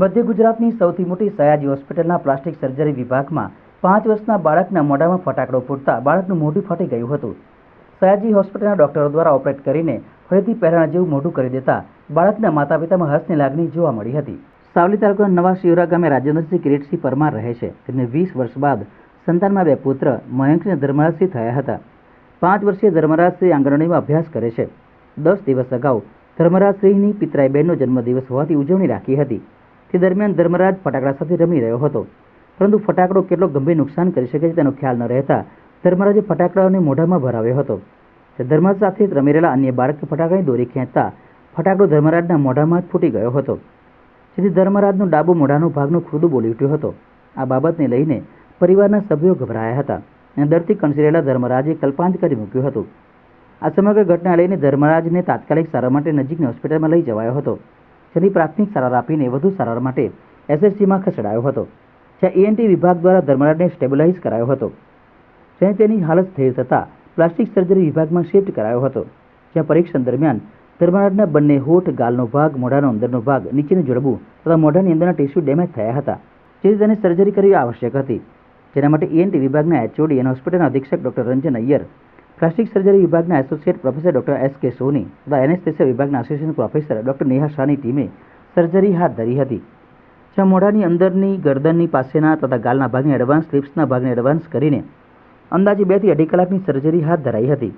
મધ્ય ગુજરાતની સૌથી મોટી સયાજી હોસ્પિટલના પ્લાસ્ટિક સર્જરી વિભાગમાં પાંચ વર્ષના બાળકના મોઢામાં ફટાકડો ફૂટતા બાળકનું મોઢું ફાટી ગયું હતું. સયાજી હોસ્પિટલના ડોક્ટરો દ્વારા ઓપરેટ કરીને ફરીથી પહેલાના જેવું મોઢું કરી દેતા બાળકના માતા પિતામાં હર્ષની લાગણી જોવા મળી હતી. સાવલી તાલુકાના નવા શિવરા ગામે રાજેન્દ્રસિંહ કિરીટસિંહ પરમાર રહે છે. તેમને વીસ વર્ષ બાદ સંતાનમાં બે પુત્ર મયંક અને ધર્મરાજસિંહ થયા હતા. પાંચ વર્ષીય ધર્મરાજસિંહ આંગણવાડીમાં અભ્યાસ કરે છે. દસ દિવસ અગાઉ ધર્મરાજસિંહની પિતરાઈ બહેનનો જન્મદિવસ હોવાથી ઉજવણી રાખી હતી. તે દરમિયાન ધર્મરાજ ફટાકડા સાથે રમી રહ્યો હતો. પરંતુ ફટાકડો કેટલો ગંભીર નુકસાન કરી શકે છે તેનો ખ્યાલ ન રહેતા ધર્મરાજે ફટાકડાઓને મોઢામાં ભરાવ્યો હતો. તે ધર્મરાજ સાથે રમી રહેલા અન્ય બાળકે ફટાકડાની દોરી ખેંચતા ફટાકડો ધર્મરાજના મોઢામાં જ ફૂટી ગયો હતો. જેથી ધર્મરાજનો ડાબો મોઢાનો ભાગનો ખુરદો બોલી ઉઠ્યો હતો. આ બાબતને લઈને પરિવારના સભ્યો ગભરાયા હતા અને ડરથી કંસરેલા ધર્મરાજે કલ્પાંત કરી મૂક્યું હતું. આ સમગ્ર ઘટના લઈને ધર્મરાજને તાત્કાલિક સારવાર માટે નજીકની હોસ્પિટલમાં લઈ જવાયો હતો. જેની પ્રાથમિક સારવાર આપીને વધુ સારવાર માટે એસએસસીમાં ખસેડાયો હતો, જ્યાં ઈએનટી વિભાગ દ્વારા ધર્મરાજને સ્ટેબિલાઇઝ કરાયો હતો. જ્યાં તેની હાલત સ્થિર થતાં પ્લાસ્ટિક સર્જરી વિભાગમાં શિફ્ટ કરાયો હતો, જ્યાં પરીક્ષણ દરમિયાન ધર્મરાજના બંને હોઠ, ગાલનો ભાગ, મોઢાનો અંદરનો ભાગ નીચેનું જડબું તથા મોઢાની અંદરના ટીસ્યુ ડેમેજ થયા હતા, જેથી તેને સર્જરી કરવી આવશ્યક હતી. જેના માટે ઈએનટી વિભાગના એચઓડી અને હોસ્પિટલના અધિક્ષક doctor Ranjan Iyer plastic surgery વિભાગના associate professor doctor S K Soni તથા એનેસ્થેસિયા વિભાગના આસિસ્ટન્ટ પ્રોફેસર ડોક્ટર નેહા શાહની ટીમે સર્જરી હાથ ધરી હતી. જ્યાં મોઢાની અંદરની ગરદનની પાસેના તથા ગાલના ભાગની એડવાન્સ લિપ્સના ભાગને એડવાન્સ કરીને અંદાજે બેથી અઢી કલાકની સર્જરી હાથ ધરાઈ હતી.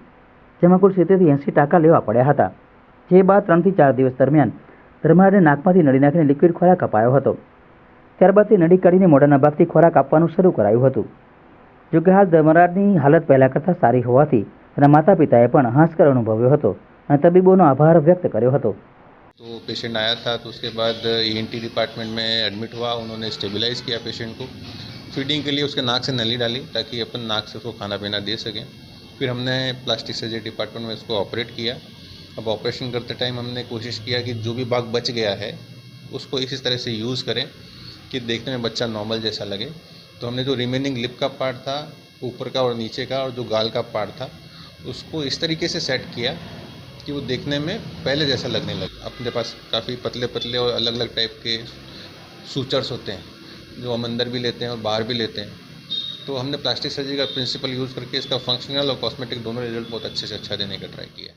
જેમાં કુલ સિત્તેરથી એંસી ટાંકા લેવા પડ્યા હતા. જે બાદ ત્રણથી ચાર દિવસ દરમિયાન ધર્માડને નાકમાંથી નડી નાખીને લિક્વિડ ખોરાક અપાયો હતો. ત્યારબાદ તે નડી કાઢીને મોઢાના ભાગથી ખોરાક આપવાનું શરૂ કરાયું હતું. જોકે હાલ ધર્મરાજની હાલત પહેલાં કરતાં સારી હોવાથી તેના માતા પિતાએ પણ હાસ્કર અનુભવ્યો હતો અને તબીબોનો આભાર વ્યક્ત કર્યો હતો तो पेशेंट आया था तो उसके बाद ईएनटी डिपार्टमेंट में एडमिट हुआ उन्होंने स्टेबलाइज किया पेशेंट को फीडिंग के लिए उसके नाक से नली डाली ताकि अपन नाक से उसको खाना पीना दे सकें फिर हमने प्लास्टिक सर्जरी डिपार्टमेंट में उसको ऑपरेट किया अब ऑपरेशन करते टाइम हमने कोशिश किया कि जो भी भाग बच गया है उसको इसी तरह से यूज़ करें कि देखने में बच्चा नॉर्मल जैसा लगे तो हमने जो रिमेनिंग लिप का पार्ट था, ऊपर का और नीचे का और जो गाल का पार्ट था, उसको इस तरीके से सेट किया कि वो देखने में पहले जैसा लगने लगा। अपने पास काफ़ी पतले पतले और अलग अलग टाइप के सूचर्स होते हैं, जो हम अंदर भी लेते हैं और बाहर भी लेते हैं। तो हमने प्लास्टिक सर्जरी का प्रिंसिपल यूज़ करके इसका फंक्शनल और कॉस्मेटिक दोनों रिज़ल्ट बहुत अच्छे से अच्छा देने का ट्राई किया।